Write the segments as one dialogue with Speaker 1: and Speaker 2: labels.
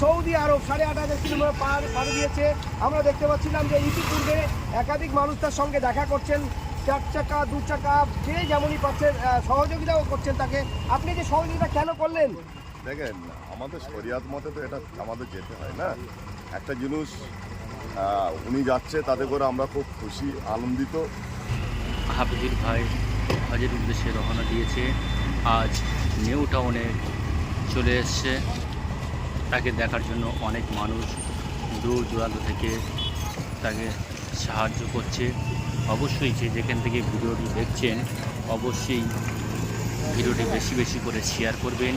Speaker 1: Saudi আরব সাড়ে আট হাজার কিলোমিটার পার পাড়ি দিয়েছে। আমরা দেখতে পাচ্ছিলাম যে ইতিপূর্বে একাধিক মানুষ তার সঙ্গে দেখা করছেন। চার চাকা দু চাকা যে যেমনই পাচ্ছেন সহযোগিতাও করছেন তাকে। আপনি যে সহযোগিতা কেন করলেন?
Speaker 2: দেখেন আমাদের শরিয়াত মতে তো এটা আমাদের যেতে হয় না। একটা জিনিস উনি যাচ্ছে তাতে করে আমরা খুব খুশি আনন্দিত।
Speaker 3: হাফিজুর ভাই হজের উদ্দেশ্যে রওনা দিয়েছে। আজ নিউ টাউনে চলে এসছে। তাকে দেখার জন্য অনেক মানুষ দূর দূরান্ত থেকে তাকে সাহায্য করছে। অবশ্যই যে যেখান থেকে ভিডিওটি দেখছেন অবশ্যই ভিডিওটি বেশি বেশি করে শেয়ার করবেন।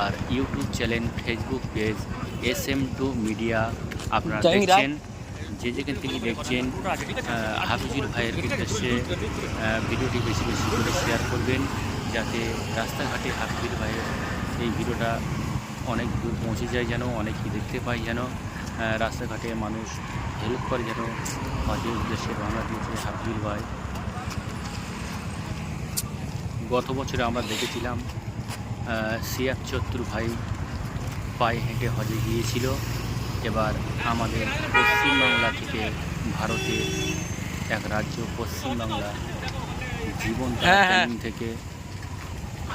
Speaker 3: আর YouTube channel Facebook page S M two media আপনারা দেখছেন। যে যেখান থেকে দেখছেন হাফিজুর ভাইয়ের উদ্দেশ্যে ভিডিওটি বেশি বেশি করে শেয়ার করবেন যাতে রাস্তাঘাটে হাফিজুর ভাইয়ের এই ভিডিওটা অনেক দূর পৌঁছে যায় যেন অনেকেই দেখতে পায় যেন। রাস্তাঘাটে মানুষ হেল্প করে যেন। হজের উদ্দেশ্যে রওনা দিয়েছে হাফিজুর ভাই। গত বছরে আমরা দেখেছিলাম সিয়াক চত্তুর ভাই পায়ে হেঁটে হজে গিয়েছিল। এবার আমাদের পশ্চিমবাংলা থেকে ভারতের এক রাজ্য পশ্চিমবাংলা জীবন
Speaker 4: হ্যাঁ, হ্যাঁ।
Speaker 3: থেকে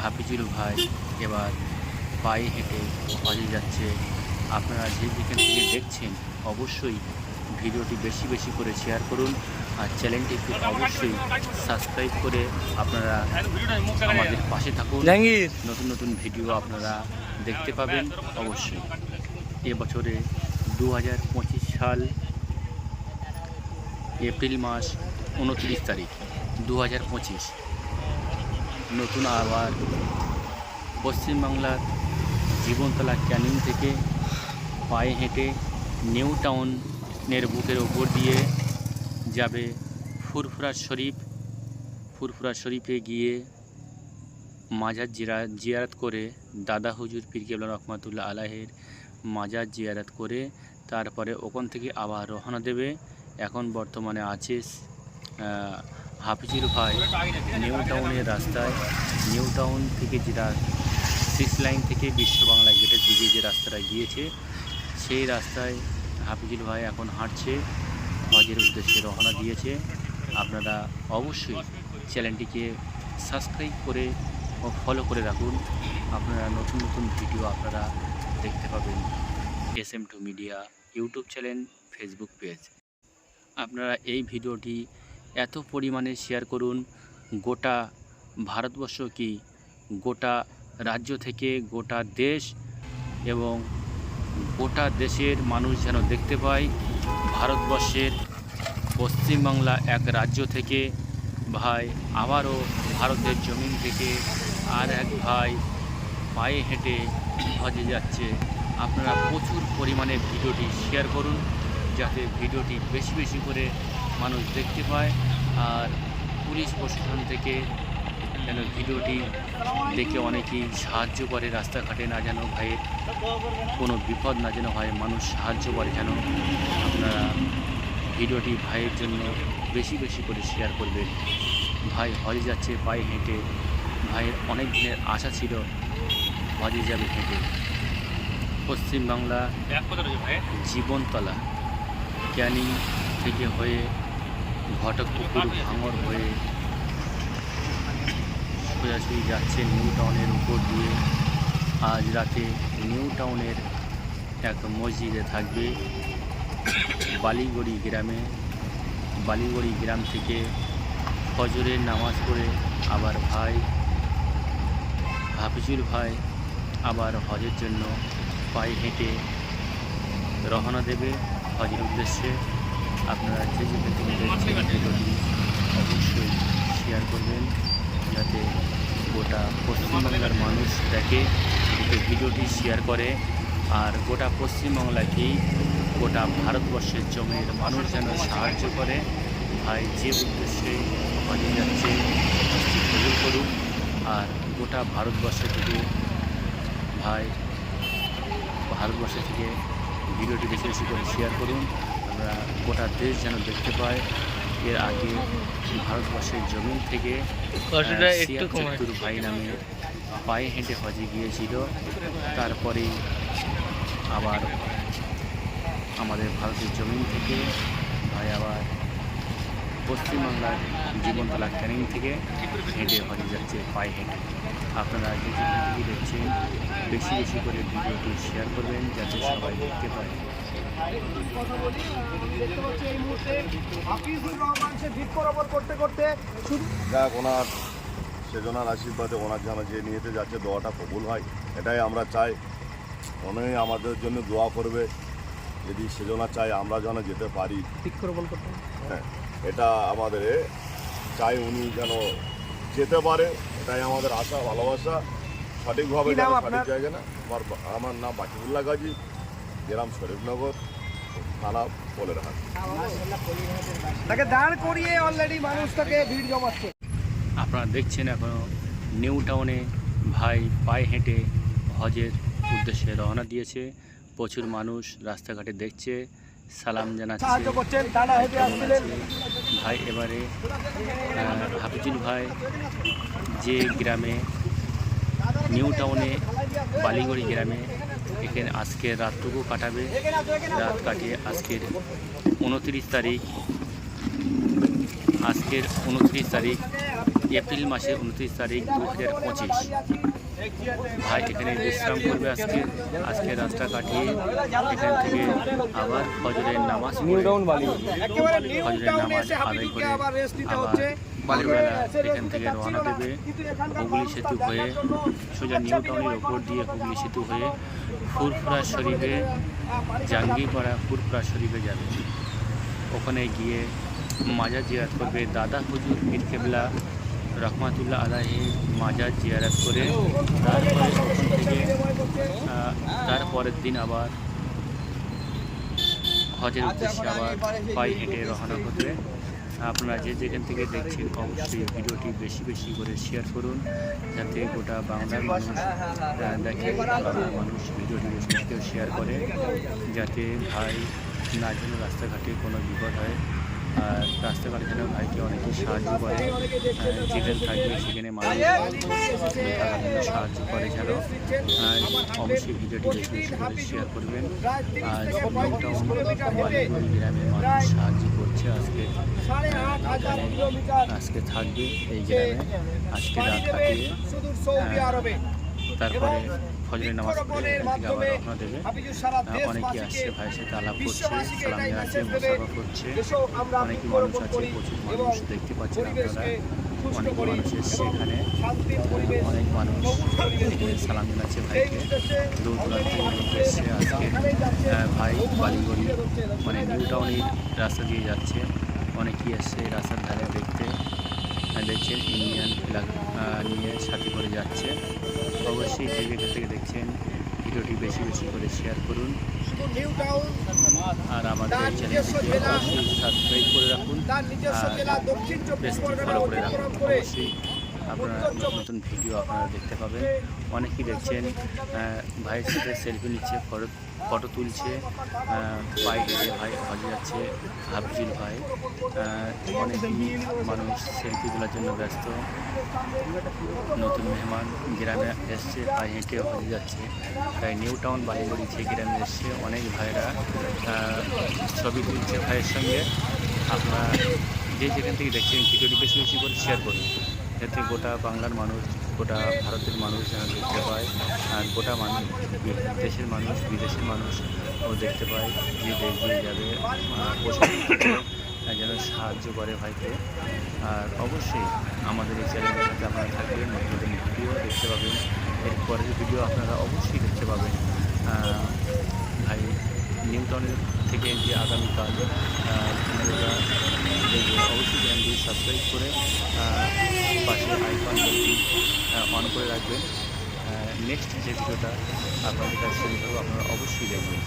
Speaker 3: হাফিজুল ভাই এবার পায়ে হেঁটে হজে যাচ্ছে। আপনারা যে যেখান থেকে দেখছেন অবশ্যই ভিডিওটি বেশি বেশি করে শেয়ার করুন আর চ্যানেলটিকে অবশ্যই সাবস্ক্রাইব করে আপনারা আমাদের পাশে থাকুন। নতুন নতুন ভিডিও আপনারা দেখতে পাবেন অবশ্যই। এবছরে দু হাজার পঁচিশ সাল এপ্রিল মাস উনত্রিশ তারিখ দু হাজার পঁচিশ। নতুন আবার পশ্চিমবাংলার জীবনতলা ক্যানিং থেকে পায়ে হেঁটে নিউ টাউনের বুকের ওপর দিয়ে যাবে ফুরফুরা শরীফ। ফুরফুরা শরীফে গিয়ে মাজার জিরা, জিয়ারত করে দাদা হুজুর পীর কেবলা রহমাতুল্লাহ আলাহের মাজার জিয়ারত করে তারপরে ওখান থেকে আবার রওনা দেবে। এখন বর্তমানে আছে হাফিজুর ভাই নিউ টাউনের রাস্তায়। নিউ টাউন থেকে যেটা সিক্স লাইন থেকে বিশ্ব বাংলা গেটের দিকে যে রাস্তাটা গিয়েছে, সেই রাস্তায় হাফিজুর ভাই এখন হাঁটছে, হজের উদ্দেশ্যে রওনা দিয়েছে। আপনারা অবশ্যই চ্যানেলটিকে সাবস্ক্রাইব করে ও ফলো করে রাখুন। আপনারা নতুন নতুন ভিডিও আপনারা দেখতে পাবেন S M two media YouTube channel, Facebook page. আপনারা এই ভিডিওটি এত পরিমাণে শেয়ার করুন, গোটা ভারতবর্ষ কি গোটা রাজ্য থেকে গোটা দেশ এবং গোটা দেশের মানুষ যেন দেখতে পায় ভারতবর্ষের পশ্চিমবাংলা এক রাজ্য থেকে। ভাই, আবারও ভারতের জমিন থেকে আর এক ভাই পায়ে হেঁটে হজে যাচ্ছে। আপনারা প্রচুর পরিমাণে ভিডিওটি শেয়ার করুন, যাতে ভিডিওটি বেশি বেশি করে মানুষ দেখতে পায়। আর পুলিশ প্রশাসন থেকে যেন ভিডিওটি দেখে অনেকেই সাহায্য করে রাস্তাঘাটে না যেন ভাইয়ের কোনো বিপদ না যেন হয় মানুষ সাহায্য করে যেন আপনারা ভিডিওটি ভাইয়ের জন্য বেশি বেশি করে শেয়ার করবেন। ভাই হজে যাচ্ছে পায়ে হেঁটে। ভাইয়ের অনেক দিনের আশা ছিল হজে যাবে হেঁটে। পশ্চিমবাংলা জীবনতলা। ক্যানিং থেকে হয়ে ঘটকপুকুর ভাঙর হয়ে সোজাসুজি যাচ্ছে নিউ টাউনের উপর দিয়ে। আজ রাতে নিউ টাউনের এক মসজিদে থাকবে। বালিগড়ি গ্রামে। বালিগড়ি গ্রাম থেকে ফজরের নামাজ পড়ে আবার ভাই হাফিজুর ভাই আবার হজের জন্য পায়ে হেঁটে রওনা দেবে। হজের উদ্দেশ্যে আপনারা যে যেখান থেকে দেখছেন ভিডিওটি অবশ্যই শেয়ার করবেন যাতে গোটা পশ্চিমবাংলার মানুষ দেখে ভিডিওটি শেয়ার করে আর গোটা পশ্চিমবাংলাকেই গোটা ভারতবর্ষের জমির মানুষ যেন সাহায্য করে। ভাই যে উদ্দেশ্যে হজে যাচ্ছে কবুল করুন। আর গোটা ভারতবর্ষ থেকে, ভাই, ভারতবর্ষ থেকে ভিডিওটি বেশি বেশি করে শেয়ার করুন। আমরা গোটা দেশ যেন দেখতে পায়। এর আগে ভারতবর্ষের জমিন থেকে চত্তুর ভাই নামে পায়ে হেঁটে হজে গিয়েছিল। তারপরে আবার আমাদের ভারতের জমিন থেকে ভাই আবার পশ্চিমবাংলার জীবনতলা ক্যানিং থেকে হেঁটে হয়ে যাচ্ছে পায়ে হেঁটে। আপনারা যে দেখছেন বেশি বেশি করে ভিডিওটি শেয়ার করবেন যাতে সবাই দেখতে পায়
Speaker 1: কথা বলি। দেখতে পাচ্ছি এই মুহূর্তে হাফিজুর রহমান সে বৃক্ষরোপণ করতে করতে
Speaker 2: যাক ওনার সেজনার আশীর্বাদে ওনার যেন যে নিয়েতে যাচ্ছে দোয়াটা কবুল হয় এটাই আমরা চাই। উনি আমাদের জন্য দোয়া করবে। যদি সেজনা চাই আমরা যেন যেতে পারি।
Speaker 1: বৃক্ষরোপণ করতে
Speaker 2: হ্যাঁ এটা আমাদের চাই উনি যেন যেতে পারে এটাই আমাদের আশা ভালোবাসা। সঠিকভাবে সঠিক? জায়গায় না আমার আমার নাম বাকিবুল্লাহ গাজী। গ্রাম শরীফনগর থানা পোলেরহাট
Speaker 1: তাকে দাঁড় করিয়ে অলরেডি মানুষ তাকে ভিড় জমাচ্ছে।
Speaker 3: আপনারা দেখছেন এখনও নিউ টাউনে ভাই পায়ে হেঁটে হজের উদ্দেশ্যে রওনা দিয়েছে। প্রচুর মানুষ রাস্তাঘাটে দেখছে সালাম জানাচ্ছে। ভাই এবারে হাফিজুল ভাই যে গ্রামে নিউ টাউনে বালিগড়ি গ্রামে এখানে আজকে রাতটুকু কাটাবে। রাত কাটিয়ে আজকের উনত্রিশ তারিখ। আজকের উনত্রিশ তারিখ এপ্রিল মাসের উনত্রিশ তারিখ দু হাজার পঁচিশ। ভাই এখানে বিশ্রাম করবে আজকে। আজকে রাস্তা কাটিয়ে এখান থেকে আবার ফজরের নামাজ ফজরের নামাজ আদায় করে
Speaker 1: আবার rest
Speaker 3: এখান থেকে রওনা দেবে। হুগলি সেতু হয়ে সোজা নিউ টাউনের ওপর দিয়ে হুগলি সেতু হয়ে ফুরফুরা শরীফে জাঙ্গিপাড়া ফুরফুরা শরীফে যাবে। ওখানে গিয়ে মাজার জিয়ারত করবে। দাদা হুজুর পীর কেবলা রহমাতুল্লাহ আলাহি মাজার জিয়ারত করে তারপরে ওখান থেকে তারপরের দিন আবার হজের উদ্দেশ্যে আবার পায়ে হেঁটে রওনা করবে। আপনারা যে যেখান থেকে দেখছেন, অবশ্যই ভিডিওটি বেশি বেশি করে শেয়ার করুন, যাতে গোটা বাংলার মানুষ দেখে, বাংলার মানুষ ভিডিওটি বেশি শেয়ার করে, যাতে ভাই না যেন রাস্তাঘাটে কোনো বিপদ হয়। আর রাস্তাঘাটে যেন ভাইকে অনেকে সাহায্য করে যেখানে থাকবে সেখানে মানুষ সাহায্য করে যেন অবশ্যই ভিডিওটি বেশি বেশি করে শেয়ার করবেন আর নিউ টাউন গ্রামের মানুষ সাহায্য করছে। আজকে আজকে থাকবে এই গ্রামে। আজকে রাত কাটিয়ে তারপরে ফজরের নামাজ পড়ে এখান থেকে আবার রওনা দেবে। অনেকেই আসছে ভাইয়ের সাথে আলাপ করছে সালাম জানাচ্ছে মোসাফা করছে। অনেকই মানুষ আছে প্রচুর মানুষ দেখতে পাচ্ছেন আপনারা। অনেক মানুষ এসছে এখানে।
Speaker 1: পরিবেশ
Speaker 3: অনেক মানুষ। সালাম জানাচ্ছে ভাইকে। দূর দূরান্ত লোক এসছে আজকে ভাই বালিগড়ি। মানে নিউ টাউনের রাস্তা দিয়ে যাচ্ছে। অনেকেই আসছে রাস্তার ধারে দেখতে দেখছেন ইন্ডিয়ান ফ্ল্যাগ নিয়ে সাথে করে যাচ্ছে। অবশ্যই যে যেখান থেকে দেখছেন। ভিডিওটি বেশি বেশি করে শেয়ার করুন। আর আমাদের চ্যানেলটিকে সাবস্ক্রাইব করে রাখুন। আর ফলো করে রাখুন। অবশ্যই আপনারা নতুন নতুন ভিডিও আপনারা দেখতে পাবেন। অনেকেই দেখছেন ভাইয়ের সাথে সেলফি নিচ্ছে ফটো ফটো তুলছে পায়ে হেঁটে ভাই হজে যাচ্ছে হাফিজুল ভাই। আহ, অনেকেই মানুষ সেলফি তোলার জন্য ব্যস্ত। নতুন মেহমান গ্রামে এসছে পায়ে হেঁটে হজে যাচ্ছে। তাই নিউ টাউন বালিগড়ি যে গ্রামে এসছে অনেক ভাইরা ছবি তুলছে ভাইয়ের সঙ্গে। আপনারা যে যেখান থেকে দেখছেন ভিডিওটি বেশি বেশি করে শেয়ার করুন। যাতে গোটা বাংলার মানুষ, গোটা ভারতের মানুষ যেন দেখতে পায়। আর গোটা মানুষ, দেশের মানুষ, বিদেশের মানুষ ও দেখতে পায় যে দিয়ে যাবে যেন সাহায্য করে ভাইকে। আর অবশ্যই আমাদের এই চ্যানেলের সাথে আপনারা থাকবেন, নতুন ভিডিও দেখতে পাবেন। এর পরের ভিডিও আপনারা অবশ্যই দেখতে পাবেন। ভাই, নিউটনের থেকে যে আগামীকাল দেখবেন অবশ্যই চ্যানেলটি সাবস্ক্রাইব করে পাশে আইকন অন করে রাখবেন। নেক্সট যে ভিডিওটা আপনাদের কাছে করব, আপনারা অবশ্যই দেখবেন।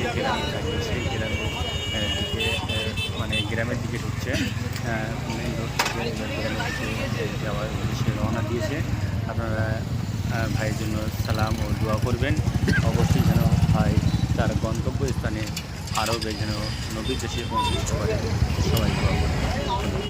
Speaker 3: যে গ্রামে থাকে সেই মানে গ্রামের দিকে ঢুকছে। যাওয়ার উদ্দেশ্যে রওনা দিয়েছে। আপনারা ভাইয়ের জন্য সালাম ও দোয়া করবেন। অবশ্যই যেন ভাই তার গন্তব্যস্থানে আরও যেন নবী দেশে পৌঁছে দিতে পারে সবাই